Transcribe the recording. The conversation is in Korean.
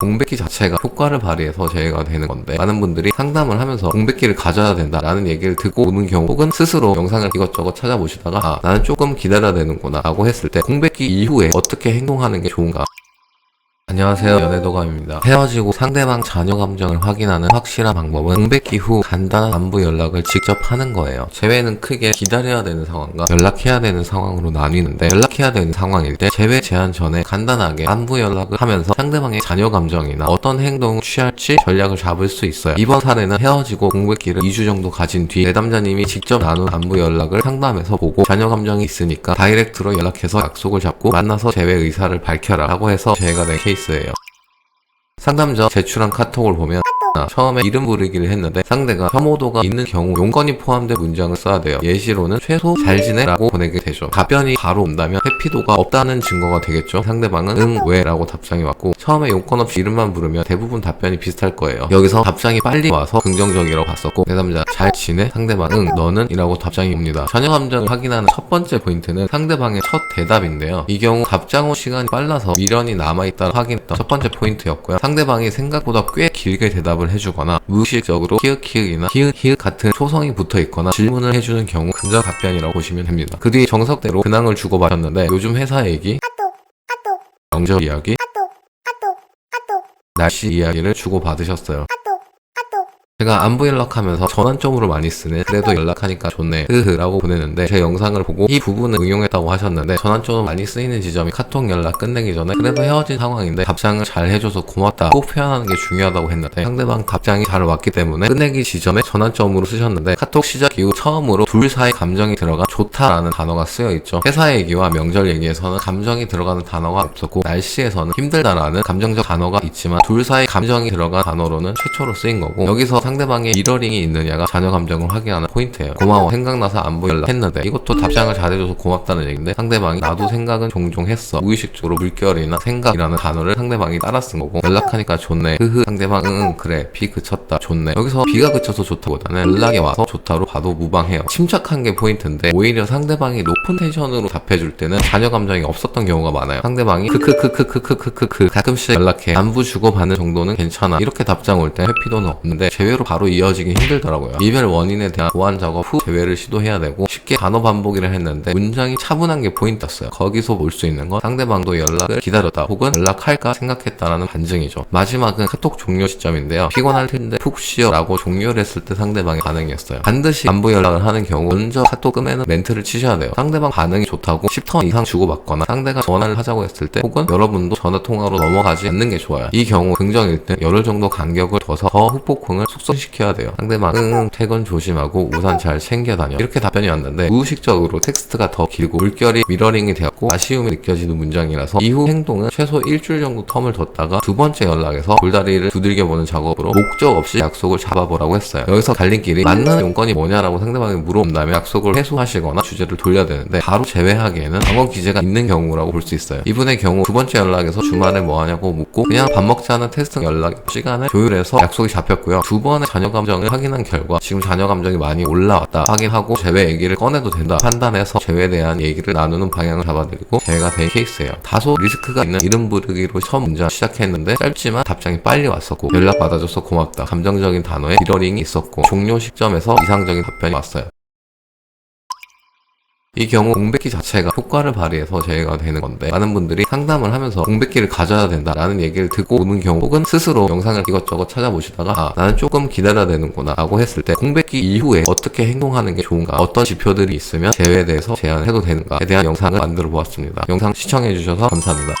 공백기 자체가 효과를 발휘해서 제외가 되는 건데 많은 분들이 상담을 하면서 공백기를 가져야 된다라는 얘기를 듣고 오는 경우 혹은 스스로 영상을 이것저것 찾아보시다가 아 나는 조금 기다려야 되는구나 라고 했을 때 공백기 이후에 어떻게 행동하는 게 좋은가 안녕하세요. 연애도감입니다. 헤어지고 상대방 자녀 감정을 확인하는 확실한 방법은 공백기 후 간단한 안부 연락을 직접 하는 거예요. 재회는 크게 기다려야 되는 상황과 연락해야 되는 상황으로 나뉘는데 연락해야 되는 상황일 때 재회 제한 전에 간단하게 안부 연락을 하면서 상대방의 자녀 감정이나 어떤 행동을 취할지 전략을 잡을 수 있어요. 이번 사례는 헤어지고 공백기를 2주 정도 가진 뒤 내담자님이 직접 나눈 안부 연락을 상담해서 보고 자녀 감정이 있으니까 다이렉트로 연락해서 약속을 잡고 만나서 재회 의사를 밝혀라 라고 해서 재회가 된 케이스 예요. 상담자 제출한 카톡을 보면 아, 처음에 이름 부르기를 했는데 상대가 혐오도가 있는 경우 용건이 포함된 문장을 써야 돼요. 예시로는 최소 잘 지내 라고 보내게 되죠. 답변이 바로 온다면 해피도가 없다는 증거가 되겠죠. 상대방은 응 왜 라고 답장이 왔고 처음에 용건 없이 이름만 부르면 대부분 답변이 비슷할 거예요. 여기서 답장이 빨리 와서 긍정적이라고 봤었고 내 남자 잘 지내? 상대방 응 너는? 이라고 답장이 옵니다. 자녀 감정을 확인하는 첫 번째 포인트는 상대방의 첫 대답인데요. 이 경우 답장 후 시간이 빨라서 미련이 남아있다는 확인했던 첫 번째 포인트였고요. 상대방이 생각보다 꽤 길게 대답을 해주거나 무의식적으로 키읔키읔이나 히읗히읗 같은 초성이 붙어 있거나 질문을 해주는 경우 근저 답변이라고 보시면 됩니다. 그 뒤 정석대로 근황을 주고받았는데 요즘 회사 얘기, 명절 이야기, 날씨 이야기를 주고받으셨어요. 제가 안부 연락하면서 전환점으로 많이 쓰네. 그래도 연락하니까 좋네. 흐흐라고 보내는데 제 영상을 보고 이 부분을 응용했다고 하셨는데 전환점으로 많이 쓰이는 지점이 카톡 연락 끝내기 전에 그래도 헤어진 상황인데 답장을 잘 해줘서 고맙다. 꼭 표현하는 게 중요하다고 했는데 상대방 답장이 잘 왔기 때문에 끝내기 지점에 전환점으로 쓰셨는데 카톡 시작 이후 처음으로 둘 사이 감정이 들어가 좋다라는 단어가 쓰여 있죠. 회사 얘기와 명절 얘기에서는 감정이 들어가는 단어가 없었고 날씨에서는 힘들다라는 감정적 단어가 있지만 둘 사이 감정이 들어간 단어로는 최초로 쓰인 거고 여기서 상대방의 미러링이 있느냐가 자녀 감정을 확인하는 포인트예요. 고마워. 생각나서 안부 연락했는데 이것도 답장을 잘해줘서 고맙다는 얘기인데 상대방이 나도 생각은 종종 했어. 무의식적으로 물결이나 생각이라는 단어를 상대방이 따라 쓴 거고 연락하니까 좋네. 흐흐. 상대방 응 그래. 비 그쳤다. 좋네. 여기서 비가 그쳐서 좋다보다는 연락이 와서 좋다로 봐도 무방해요. 침착한 게 포인트인데 오히려 상대방이 높은 텐션으로 답해줄 때는 자녀 감정이 없었던 경우가 많아요. 상대방이 크크크크크크크크크 가끔씩 연락해. 안부 주고받는 정도는 괜찮아. 이렇게 답장 올 때 해피도는 없는데 재회로 바로 이어지기 힘들더라고요. 이별 원인에 대한 보완 작업 후 재회를 시도해야 되고 쉽게 단어 반복이를 했는데 문장이 차분한 게 포인트였어요. 거기서 볼 수 있는 건 상대방도 연락을 기다렸다 혹은 연락할까 생각했다라는 반증이죠. 마지막은 카톡 종료 시점인데요. 피곤할 텐데 푹 쉬어 라고 종료를 했을 때 상대방의 반응이었어요. 반드시 안부 연락을 하는 경우 먼저 카톡 끄면은 멘트를 치셔야 돼요. 상대방 반응이 좋다고 10턴 이상 주고받거나 상대가 전화를 하자고 했을 때 혹은 여러분도 전화 통화로 넘어가지 않는 게 좋아요. 이 경우 긍정일 때 열흘 정도 간격을 둬서 더 후폭풍을 속 성시켜야 돼요. 상대방 응 퇴근 조심하고 우산 잘 챙겨 다녀. 이렇게 답변이 왔는데 무의식적으로 텍스트가 더 길고 물결이 미러링이 되었고 아쉬움이 느껴지는 문장이라서 이후 행동은 최소 일주일 정도 텀을 뒀다가 두 번째 연락에서 돌다리를 두들겨 보는 작업으로 목적 없이 약속을 잡아보라고 했어요. 여기서 갈림길이 만나는 용건이 뭐냐라고 상대방이 물어본다면 약속을 회수하시거나 주제를 돌려야 되는데 바로 제외하기에는 방어 기제가 있는 경우라고 볼 수 있어요. 이분의 경우 두 번째 연락에서 주말에 뭐 하냐고 묻고 그냥 밥 먹자는 테스트 연락 시간을 조율해서 약속이 잡혔고요. 두번 의 자녀 감정을 확인한 결과 지금 자녀 감정이 많이 올라왔다. 확인하고 재회 얘기를 꺼내도 된다. 판단해서 재회에 대한 얘기를 나누는 방향을 잡아드리고 재회가 된 케이스예요. 다소 리스크가 있는 이름 부르기로 처음 문장 시작했는데 짧지만 답장이 빨리 왔었고 연락 받아줘서 고맙다. 감정적인 단어에 미러링이 있었고 종료 시점에서 이상적인 답변이 왔어요 이 경우 공백기 자체가 효과를 발휘해서 제외가 되는 건데 많은 분들이 상담을 하면서 공백기를 가져야 된다라는 얘기를 듣고 오는 경우 혹은 스스로 영상을 이것저것 찾아보시다가 아 나는 조금 기다려야 되는구나 라고 했을 때 공백기 이후에 어떻게 행동하는 게 좋은가 어떤 지표들이 있으면 제외에 대해서 제안해도 되는가에 대한 영상을 만들어 보았습니다. 영상 시청해 주셔서 감사합니다